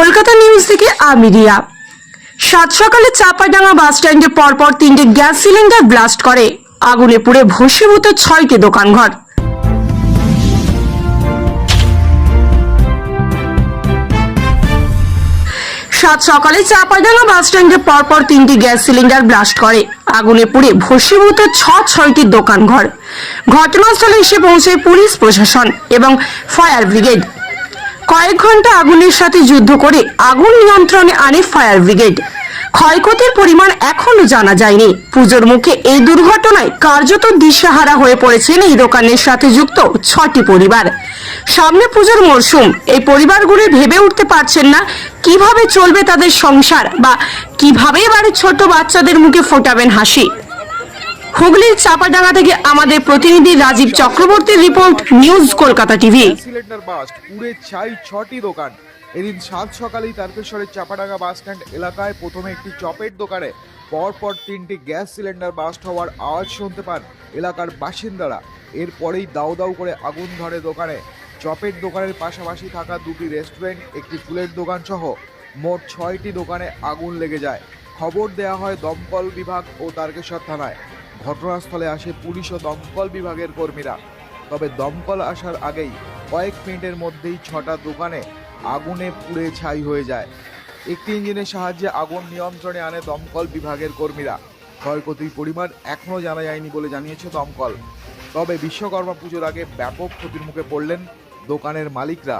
Kolkata news থেকে আমি রিয়া সাত সকালে চাপাডাঙ্গা বাস স্ট্যান্ডে পরপর তিনটে গ্যাস সিলিন্ডার ব্লাস্ট করে। আগুনে পুড়ে ভস্মীভূত ছয়টি দোকানঘর। সাত সকালে চাপাডাঙ্গা বাস স্ট্যান্ডে পরপর তিনটি গ্যাস সিলিন্ডার ব্লাস্ট করে। আগুনে পুড়ে ভস্মীভূত ছ, ছয়টি দোকানঘর। ঘটনাস্থলে এসে পৌঁছে পুলিশ প্রশাসন এবং ফায়ার ব্রিগেড। কয়েক ঘণ্টা আগুনের সাথে যুদ্ধ করে আগুন নিয়ন্ত্রণে আনে ফায়ার ব্রিগেড। ক্ষয়ক্ষতির পরিমাণ এখনও জানা যায়নি। পুজোর মুখে এই দুর্ঘটনায় কার্যত দিশেহারা হয়ে পড়েছেন এই দোকানের সাথে যুক্ত ছটি পরিবার। সামনে পুজোর মরশুম। এই পরিবারগুলি ভেবে উঠতে পারছেন না কীভাবে চলবে তাদের সংসার বা কীভাবে বাড়ির ছোট বাচ্চাদের মুখে ফোটাবেন হাসি। হুগলির চাপাডাঙ্গা থেকে আমাদের প্রতিনিধি রাজীব চক্রবর্তীর report, news Kolkata TV. Cylinder burst পুড়ে ছাই ছটি দোকান। এদিন সাত সকালেই তারকেশ্বরের চাপাডাঙ্গা বাস স্ট্যান্ড এলাকায় প্রথমে একটি চপের দোকানে পরপর তিনটি গ্যাস সিলিন্ডার বাস্ট হওয়ার আওয়াজ শুনতে পান এলাকার বাসিন্দারা। এরপরেই দাউ দাউ করে আগুন ধরে দোকানে। চপের দোকানের পাশাপাশি থাকা দুটি রেস্টুরেন্ট একটি ফুলের দোকান সহ মোট ছয়টি দোকানে আগুন লেগে যায়। খবর দেওয়া হয় দমকল বিভাগ ও তারকেশ্বর থানায়। ঘটনাস্থলে আসে পুলিশ ও দমকল বিভাগের কর্মীরা। তবে দমকল আসার আগেই কয়েক মিনিটের মধ্যেই ছটা দোকানে আগুনে পুড়ে ছাই হয়ে যায়। একটি ইঞ্জিনের সাহায্যে আগুন নিয়ন্ত্রণে আনে দমকল বিভাগের কর্মীরা। ক্ষয়ক্ষতির পরিমাণ এখনও জানা যায়নি বলে জানিয়েছে দমকল। তবে বিশ্বকর্মা পুজোর আগে ব্যাপক ক্ষতির মুখে পড়লেন দোকানের মালিকরা।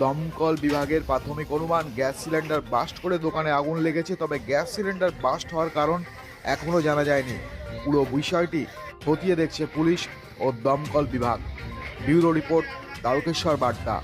দমকল বিভাগের প্রাথমিক অনুমান, গ্যাস সিলিন্ডার বাস্ট করে দোকানে আগুন লেগেছে, তবে গ্যাস সিলিন্ডার বাস্ট হওয়ার কারণ এখনও জানা যায়নি। পুরো বিষয়টি খতিয়ে দেখছে পুলিশ ও দমকল বিভাগ। ব্যুরো রিপোর্ট তারকেশ্বর বার্তা।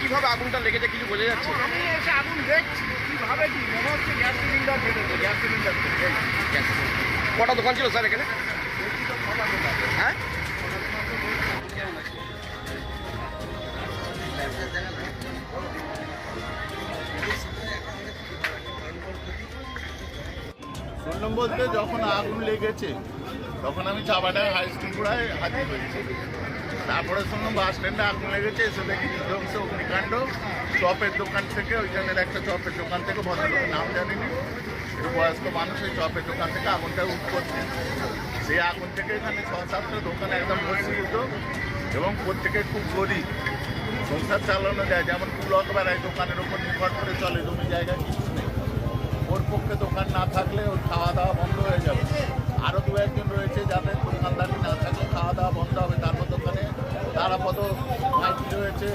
কীভাবে আগুনটা লেগেছে কিছু বোঝা যাচ্ছে? আমি এসে আগুন দেখছি। কীভাবে কি? মনে হচ্ছে গ্যাস সিলিন্ডার ফেটেছে গ্যাস সিলিন্ডার কটা দোকান ছিল স্যার এখানে? হ্যাঁ? শুনলাম বলতে যখন আগুন লেগেছে তখন আমি চাবাটার হাই স্কুল গোড়ায় হাজির হয়েছি তারপরে শুনলাম বাস স্ট্যান্ডে আগুন লেগেছে, এসে দেখি ধ্বংস অগ্নিকাণ্ড। চপের দোকান থেকে ওইখানের একটা চপের দোকান থেকে ভদ্রলোকের নাম জানিনি। বয়স্ক মানুষ ওই চপের দোকান থেকে আগুনটা উৎপত্তি সেই আগুন থেকে এখানে ছ সাতটা দোকান একদম ভস্মীভূত এবং প্রত্যেকে খুব গরিব। সংসার চালানো যায়, যেমন পুলক বেড়ায় দোকানের উপর নির্ভর করে চলে জমি জায়গা কিছু নেই। ওর পক্ষে দোকান না থাকলে ওর খাওয়া দাওয়া বন্ধ হয়ে যাবে। আরও দু একজন রয়েছে যাদের দোকানদারি না থাকলে খাওয়া দাওয়া বন্ধ হবে তারপর দোকানে তারাপদ মাইকি রয়েছে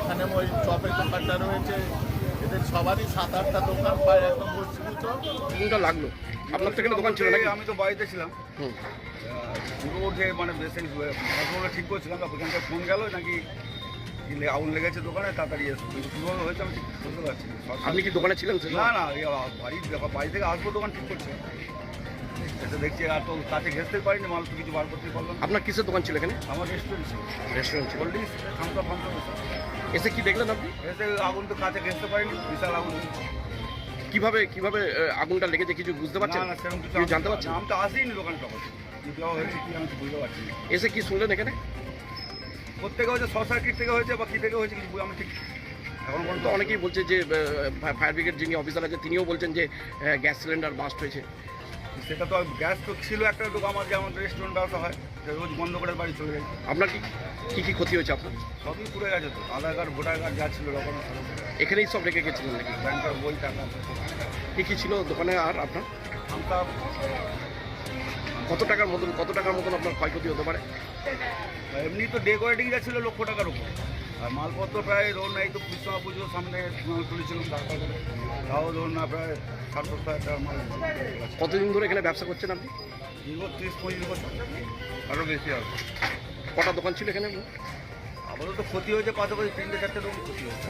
এখানে ওই চপের দোকানটা রয়েছে। এদের সবারই সাত আটটা দোকান প্রায় একদম আগুনটা লাগল? আপনার এখানে দোকান ছিল নাকি? আমি তো বাড়িতে ছিলাম। হুম। পুরো উঠে মানে পেশেন্ট ঘটনাটা ঠিক করছিলাম ওখান থেকে ফোন গেল নাকি লে- আগুন লেগেছে দোকানে তাড়াতাড়ি কীভাবে হয়েছে? আমি ঠিক বুঝতে পারছি আপনি কি দোকানে ছিলেন? না না বাড়ি বাড়ি থেকে আসব দোকান ঠিক করছে। এসে দেখছি আর তো ঘেসতে পারিনি মাল তো কিছু বার করতে পারলাম না। আপনার কিসের দোকান ছিল এখানে? আমার রেস্টুরেন্ট ছিল। রেস্টুরেন্ট ছিল। কোল্ড ড্রিঙ্কস থামসা ফামসা এসে কি দেখলেন আপনি? এসে আগুন তো কাছে ঘেসতে পারিনি বিশাল আগুন। কীভাবে কীভাবে আহ, আগুনটা লেগেছে কিছু বুঝতে পারছেন? না না সেরকম কিছু কিছু আমি- জানতে পারছেন? আমি তো আসিনি দোকানে তখন কি দেওয়া হয়েছে কি আমি তো বুঝতে পারছি না। এসে কি শুনলেন এখানে? প্রত্যেকে হয়েছে? শর্ট সার্কিট থেকে হয়েছে বা কী থেকে হয়েছে কিছু আমি ঠিক এখন তো পর্যন্ত অনেকেই বলছে যে ফায়ার ব্রিগেড যিনি অফিসার আছে তিনিও বলছেন যে গ্যাস সিলিন্ডার বাস্ট হয়েছে। সেটা তো আর গ্যাস তো ছিল একটা লোক আমার যে আমাদের রেস্টুরেন্ট ব্যবসা হয় সে রোজ বন্ধ করে বাড়ি চলে যায়। আপনার কি কী কী ক্ষতি হয়েছে আপনার? সবই পুড়ে গেছে তো আধার কার্ড ভোটার কার্ড যা ছিল তখন এখানেই সব রেখে গেছিলেন নাকি? ব্যাংকের বই টাকা। কী কী ছিল দোকানে আর আপনার? আমটা কত টাকার মতন কত টাকার মতন আপনার ক্ষয়ক্ষতি হতে পারে? এমনি তো ডেকোরেটিং যা ছিল লক্ষ টাকার উপর। আর মালপত্র প্রায় ধরুন এই তো কৃষ্ণ পুজোর সামনে তুলেছিলাম তাও ধরুন না প্রায় ষাট সত্তর হাজার মাল কতদিন ধরে এখানে ব্যবসা করছেন আপনি? দীর্ঘ ত্রিশ পঁচিশ বছর। আরও বেশি হবে কটা দোকান ছিল এখানে? আপাতত ক্ষতি হয়েছে পাশাপাশি তিনটে চারটে দোকান ক্ষতি হয়েছে।